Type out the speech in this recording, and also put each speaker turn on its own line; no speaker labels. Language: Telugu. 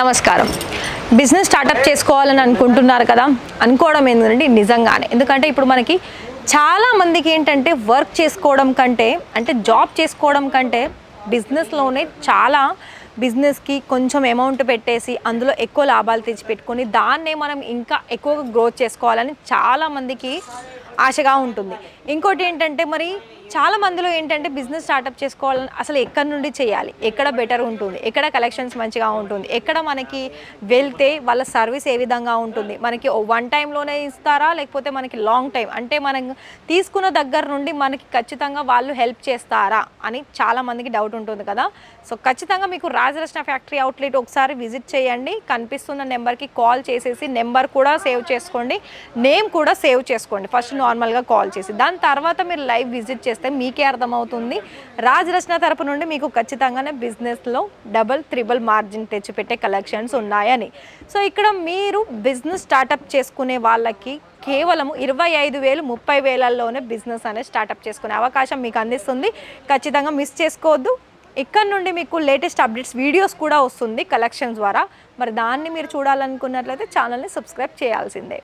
నమస్కారం. బిజినెస్ స్టార్టప్ చేసుకోవాలని అనుకుంటున్నారు కదా అనుకోవడం ఏంటంటే నిజంగానే. ఎందుకంటే ఇప్పుడు మనకి చాలా మందికి ఏంటంటే వర్క్ చేసుకోవడం కంటే అంటే జాబ్ చేసుకోవడం కంటే బిజినెస్లోనే చాలా బిజినెస్కి కొంచెం అమౌంట్ పెట్టేసి అందులో ఎక్కువ లాభాలు తెచ్చిపెట్టుకొని దాన్నే మనం ఇంకా ఎక్కువగా గ్రోత్ చేసుకోవాలని చాలామందికి ఆశగా ఉంటుంది. ఇంకోటి ఏంటంటే మరి చాలా మందిలో ఏంటంటే బిజినెస్ స్టార్టప్ చేసుకోవాలని అసలు ఎక్కడి నుండి చేయాలి? ఎక్కడ బెటర్ ఉంటుంది? ఎక్కడ కలెక్షన్స్ మంచిగా ఉంటుంది? ఎక్కడ మనకి వెళ్తే వాళ్ళ సర్వీస్ ఏ విధంగా ఉంటుంది? మనకి వన్ టైంలోనే ఇస్తారా? లేకపోతే మనకి లాంగ్ టైం అంటే మనం తీసుకున్న దగ్గర నుండి మనకి ఖచ్చితంగా వాళ్ళు హెల్ప్ చేస్తారా? అని చాలా మందికి డౌట్ ఉంటుంది కదా. సో ఖచ్చితంగా మీకు రాజరత్న ఫ్యాక్టరీ అవుట్లెట్ ఒకసారి విజిట్ చేయండి. కనిపిస్తున్న నెంబర్కి కాల్ చేసేసి నెంబర్ కూడా సేవ్ చేసుకోండి. నేమ్ కూడా సేవ్ చేసుకోండి. ఫస్ట్ నార్మల్గా కాల్ చేసి. దాని తర్వాత మీరు లైవ్ విజిట్ చేస్తే మీకే అర్థమవుతుంది. రాజరత్న తరపు నుండి మీకు ఖచ్చితంగానే బిజినెస్లో డబల్ త్రిబుల్ మార్జిన్ తెచ్చిపెట్టే కలెక్షన్స్ ఉన్నాయని. సో ఇక్కడ మీరు బిజినెస్ స్టార్టప్ చేసుకునే వాళ్ళకి కేవలం ఇరవై ఐదు వేలు ముప్పై వేలల్లోనే బిజినెస్ అనేది స్టార్టప్ చేసుకునే అవకాశం మీకు అందిస్తుంది. ఖచ్చితంగా మిస్ చేసుకోవద్దు. ఇక్కడ నుండి మీకు లేటెస్ట్ అప్డేట్స్ వీడియోస్ కూడా వస్తుంది కలెక్షన్స్ ద్వారా. మరి దాన్ని మీరు చూడాలనుకున్నట్లయితే ఛానల్ని సబ్స్క్రైబ్ చేయాల్సిందే.